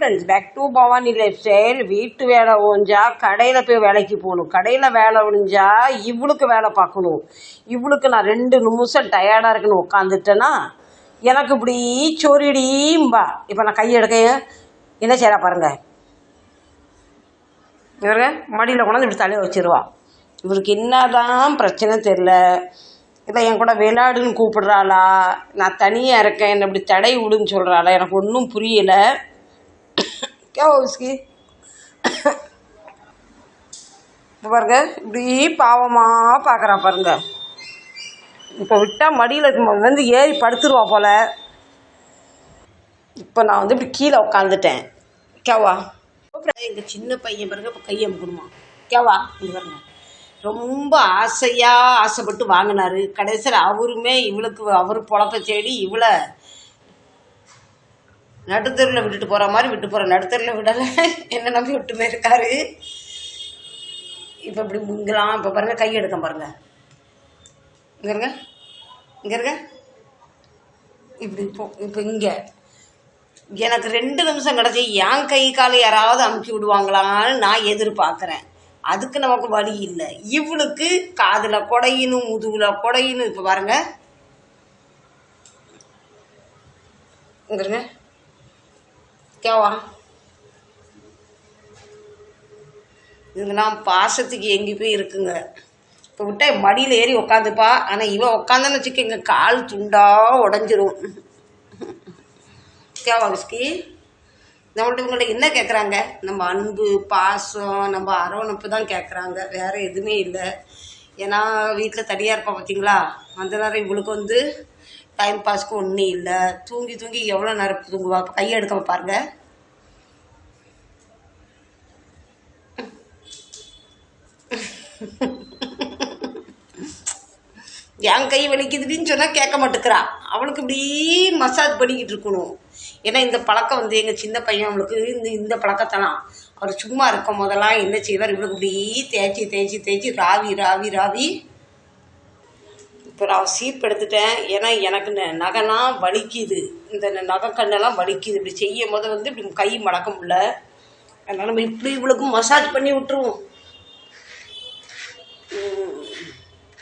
Friends back to Bhavani life style வீட்டு வேலை ஒழிஞ்சா கடையில் போய் வேலைக்கு போகணும். கடையில் வேலை ஒழிஞ்சா இவளுக்கு வேலை பார்க்கணும். இவளுக்கு நான் ரெண்டு நிமிஷம் டயர்டாக இருக்குன்னு உட்காந்துட்டேன்னா எனக்கு இப்படி சொரிடியும்பா இப்போ நான் கையெடுக்க என்ன செய்கிறா பாருங்கள் இவருங்க மடியில் கொண்டாந்து இப்படி தலையை வச்சிருவா. இவருக்கு என்னதான் பிரச்சனை தெரில இல்லை என் கூட விளையாடுன்னு கூப்பிடுறாளா. நான் தனியாக இருக்கேன் என்னை இப்படி தடை விடுன்னு சொல்கிறாளா எனக்கு ஒன்றும் புரியலை. क्या हो இப்போ பாருங்க இப்படி பாவமாக பார்க்குறா பாருங்க இப்போ விட்டால் மடியில் வந்து ஏறி படுத்துருவா போல். இப்போ நான் வந்து இப்படி கீழே உட்காந்துட்டேன் கேவா எங்கள் சின்ன பையன் பாருங்க இப்போ கையை அமுக்கணுமா கேவா இங்கே பாருங்க. ரொம்ப ஆசையாக ஆசைப்பட்டு வாங்கினாரு. கடைசியில் அவருமே இவளுக்கு அவர் பொழப்ப தேடி இவளை நடுத்தருவில் விட்டுட்டு போகிற மாதிரி விட்டு போகிற நடுத்தருவில் விடலை. என்ன நம்பி விட்டுமே இருக்காரு இப்போ இப்படி இங்கெல்லாம் இப்போ பாருங்கள் கை எடுக்க பாருங்கள் இங்கே இருங்க. இங்கே இருங்க. இப்படி இப்போ இப்போ இங்கே. எனக்கு ரெண்டு நிமிஷம் கிடச்சி என் கை காலை யாராவது அமுக்கி விடுவாங்களான்னு நான் எதிர்பார்க்குறேன். அதுக்கு நமக்கு வழி இல்லை. இவளுக்கு காதில் குடையினும் முதுகில் குடையினும் இப்போ பாருங்க. இங்கிருங்க கேவா இதுங்கெல்லாம் பாசத்துக்கு எங்கே போய் இருக்குங்க. இப்போ விட்டா மடியில் ஏறி உக்காந்துப்பா. ஆனால் இவன் உக்காந்தான்னு வச்சுக்கோங்க கால் துண்டா உடஞ்சிரும். கேவா விஸ்கி நம்மள்ட்ட இவங்கள்ட்ட என்ன கேட்குறாங்க நம்ம அன்பு பாசம் நம்ம அரவணைப்பு தான் கேட்குறாங்க வேறு எதுவுமே இல்லை. ஏன்னா வீட்டில் தனியாக இருப்பா பார்த்தீங்களா அந்த நேரம் இவளுக்கு வந்து டைம் பாஸ்க்கு ஒன்றும் இல்லை. தூங்கி தூங்கி எவ்வளோ நேரம் தூங்குவா? கையை எடுக்காம பாருங்க. என் கை வலிக்குதுன்னு சொன்னால் கேட்க மாட்டேங்கிறா. அவளுக்கு இப்படி மசாஜ் பண்ணிக்கிட்டு இருக்கணும். ஏன்னா இந்த பழக்கம் வந்து எங்கள் சின்ன பையன் அவளுக்கு இந்த இந்த பழக்கத்தெல்லாம். அவர் சும்மா இருக்கும் போதெல்லாம் என்ன செய்வார்? இவளுக்கு இப்படி தேய்ச்சி தேய்ச்சி தேய்ச்சி ராவி ராவி ராவி இப்போ நான் சீப் எடுத்துட்டேன் ஏன்னா எனக்கு ந- நகைலாம் வலிக்குது. இந்த நகை கண்ணெல்லாம் வலிக்குது. இப்படி செய்யும் போது வந்து இப்படி கை மடக்க முடில அதனால் நம்ம இப்படி இவளுக்கும் மசாஜ் பண்ணி விட்டுருவோம்.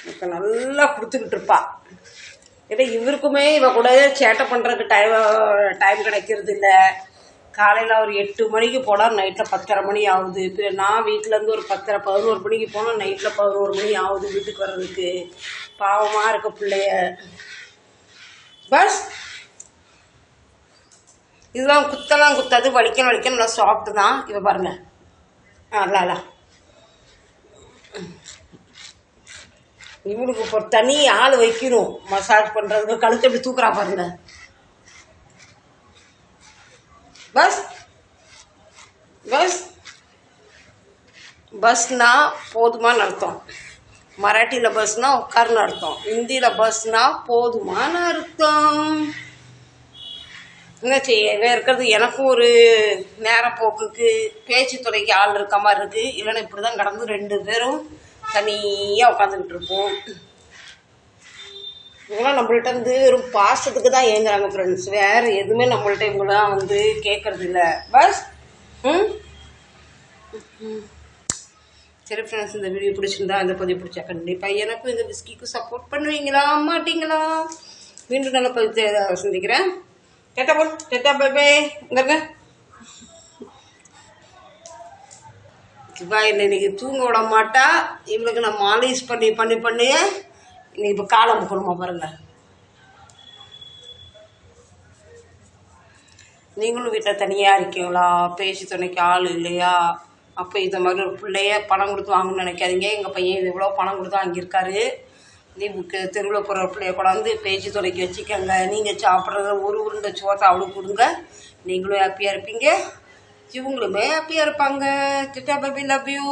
இப்போ நல்லா கொடுத்துக்கிட்டு இருப்பா. ஏன்னா இவருக்குமே இவ கூட சேட்டை பண்ணுறதுக்கு டைம் டைம் கிடைக்கிறது இல்லை. காலையில் ஒரு எட்டு மணிக்கு போனால் நைட்டில் பத்தரை மணி ஆகுது. இப்போ நான் வீட்டிலேருந்து ஒரு பத்தரை பதினோரு மணிக்கு போனால் நைட்டில் பதினோரு மணி ஆகுது வீட்டுக்கு வர்றதுக்கு. பாவமாக இருக்க பிள்ளைய. பஸ். இதெல்லாம் குத்தெல்லாம் குத்தாது வலிக்கணும் வலிக்கணும். நல்லா சாப்பிட்டு தான். இவ பாருங்க. ஆ லாலா இவனுக்கு இப்போ தனி ஆள் வைக்கணும். மசாஜ் பண்ணுறதுக்கு கழுத்து எப்படி தூக்குறா பாருங்க. பஸ். பஸ். பஸ்னா போதுமான அர்த்தம். மராட்டியில் பஸ்னா உட்காருன்னு அர்த்தம். ஹிந்தியில் பஸ்னா போதுமான அர்த்தம். என்ன செய்ய இவன் இருக்கிறது? எனக்கும் ஒரு நேரப்போக்குக்கு பேச்சு துறைக்கு ஆள் இருக்க மாதிரி இருக்குது இல்லைன்னா இப்படி தான் கடந்து ரெண்டு பேரும் தனியாக உட்காந்துக்கிட்டு இருப்போம். இவங்களாம் நம்மள்ட்ட வந்து வெறும் பாசத்துக்கு தான் ஏங்குறாங்க ஃப்ரெண்ட்ஸ் வேறு எதுவுமே நம்மள்ட்ட இவங்களாம் வந்து கேட்கறது இல்லை. பஸ் ம் ம். சரி ஃப்ரெண்ட்ஸ் இந்த வீடியோ பிடிச்சிருந்தா இந்த பதிவு பிடிச்சா கண்டிப்பாக எனக்கும் இந்த விஸ்கிக்கும் சப்போர்ட் பண்ணுவீங்களா? மாட்டீங்களா? மீண்டும் நல்ல பதிவு சந்திக்கிறேன். டெட்டா போல் டெட்டா பேபே இங்க இருங்க. என்னை இன்னைக்கு தூங்க விட மாட்டா. இவளுக்கு நான் மாலிஷ் பண்ணி பண்ணி பண்ணி. இன்னைக்கு இப்போ காலம் முக்கணுமா பாருங்க. நீங்களும் வீட்டில் தனியாக இருக்கீங்களா? பேசி துணைக்கு ஆள் இல்லையா? அப்போ இந்த மாதிரி ஒரு பிள்ளைய பணம் கொடுத்து வாங்கணும்னு நினைக்காதீங்க. எங்கள் பையன் இவ்வளோ பணம் கொடுத்து வாங்கியிருக்காரு. தீபுக்கு தெருவில் போகிற பிள்ளைய கொண்டாந்து பேச்சு துணைக்கு வச்சுக்கோங்க. நீங்கள் சாப்பிட்றத ஒரு உருண்டை சோத்தை அவளுக்கு கொடுங்க. நீங்களும் ஹாப்பியாக இருப்பீங்க. இவங்களுமே ஹாப்பியாக இருப்பாங்க. டிட்டா பேபி லவ் யூ